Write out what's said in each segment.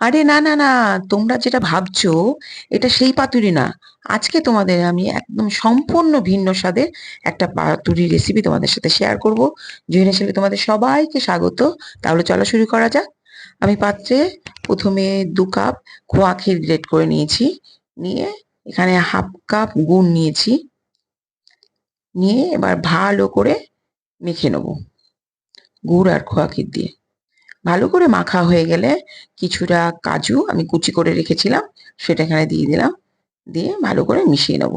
আরে না না না, তোমরা যেটা ভাবছ, এটা সেই পাতুরি না। আজকে তোমাদের আমি একদম সম্পূর্ণ ভিন্ন স্বাদের একটা পাতুরি রেসিপি তোমাদের সাথে শেয়ার করব। জেনে ছেলে তোমাদের সবাইকে স্বাগত। তাহলে চলো শুরু করা যাক। আমি পাত্রে প্রথমে দু কাপ খোয়া ক্ষীর গ্রেট করে নিয়েছি। নিয়ে এখানে হাফ কাপ গুড় নিয়েছি। নিয়ে এবার ভালো করে মেখে নেব। গুড় আর খোয়া ক্ষীর দিয়ে। ভালো করে মাখা হয়ে গেলে কিছুটা কাজু আমি কুচি করে রেখেছিলাম, সেটা এখানে দিয়ে দিলাম। দিয়ে ভালো করে মিশিয়ে নেব।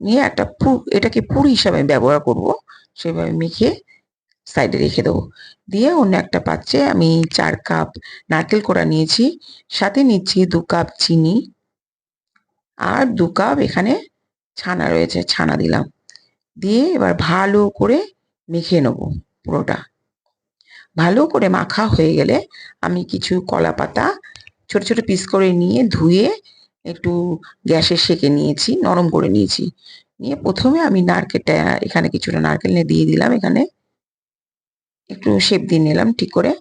নিয়ে একটা পুর এটাকে পুর হিসাবে ব্যবহার করব, সেভাবে মেখে সাইডে রেখে দেবো। দিয়ে অন্য একটা পাত্রে আমি চার কাপ নারকেল কোড়া নিয়েছি, সাথে নিচ্ছি দু কাপ চিনি আর দু কাপ এখানে ছানা রয়েছে, ছানা দিলাম। দিয়ে এবার ভালো করে মেখে নেব পুরোটা। ভালো করে মাখা হয়ে গেলে আমি কিছু কলা পাতা ছোট ছোট পিস করে নিয়ে ধুয়ে একটু গ্যাসে সেকে নিয়েছি, নরম করে নিয়েছি। নিয়ে প্রথমে আমি নারকেলটা, এখানে কিছুটা নারকেল নিয়ে দিয়ে দিলাম, এখানে একটু শেপ দিয়ে নিলাম ঠিক করে।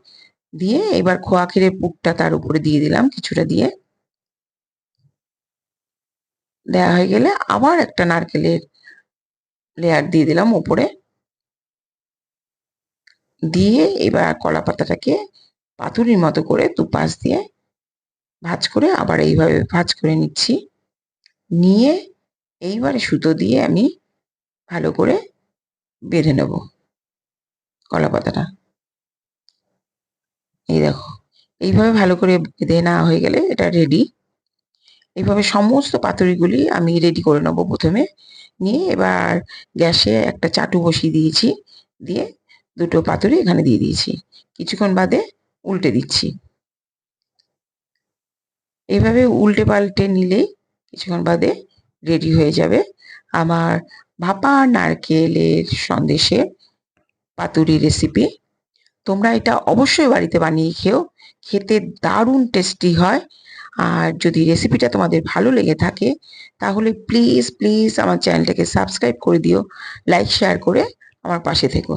দিয়ে এবার খোয়া ক্ষীরের পুকটা তার উপরে দিয়ে দিলাম কিছুটা দিয়ে। দেওয়া হয়ে গেলে আবার একটা নারকেলের লেয়ার দিয়ে দিলাম উপরে দিয়ে এবার কলা পাতাটাকে পাতুরির মতো করে দুপাশ দিয়ে ভাজ করে আবার এইভাবে ভাজ করে নিচ্ছি। নিয়ে এইবারে সুতো দিয়ে আমি ভালো করে বেঁধে নেব কলা পাতাটা। এই দেখো, এইভাবে ভালো করে বেঁধে নেওয়া হয়ে গেলে এটা রেডি এইভাবে সমস্ত পাতুরিগুলি আমি রেডি করে নেব প্রথমে। নিয়ে এবার গ্যাসে একটা চাটু বসিয়ে দিয়েছি। দিয়ে দুটো পাতুরি এখানে দিয়ে দিয়েছি। কিছুক্ষণ বাদে উল্টে দিচ্ছি। এভাবে উল্টে পাল্টে নিলেই কিছুক্ষণ বাদে রেডি হয়ে যাবে আমার ভাপা নারকেলের সন্দেশে পাতুরি রেসিপি তোমরা এটা অবশ্যই বাড়িতে বানিয়ে খেও, খেতে দারুণ টেস্টি হয়। আর যদি রেসিপিটা তোমাদের ভালো লেগে থাকে, তাহলে প্লিজ প্লিজ আমার চ্যানেলটাকে সাবস্ক্রাইব করে দিও লাইক শেয়ার করে আমার পাশে থেকো।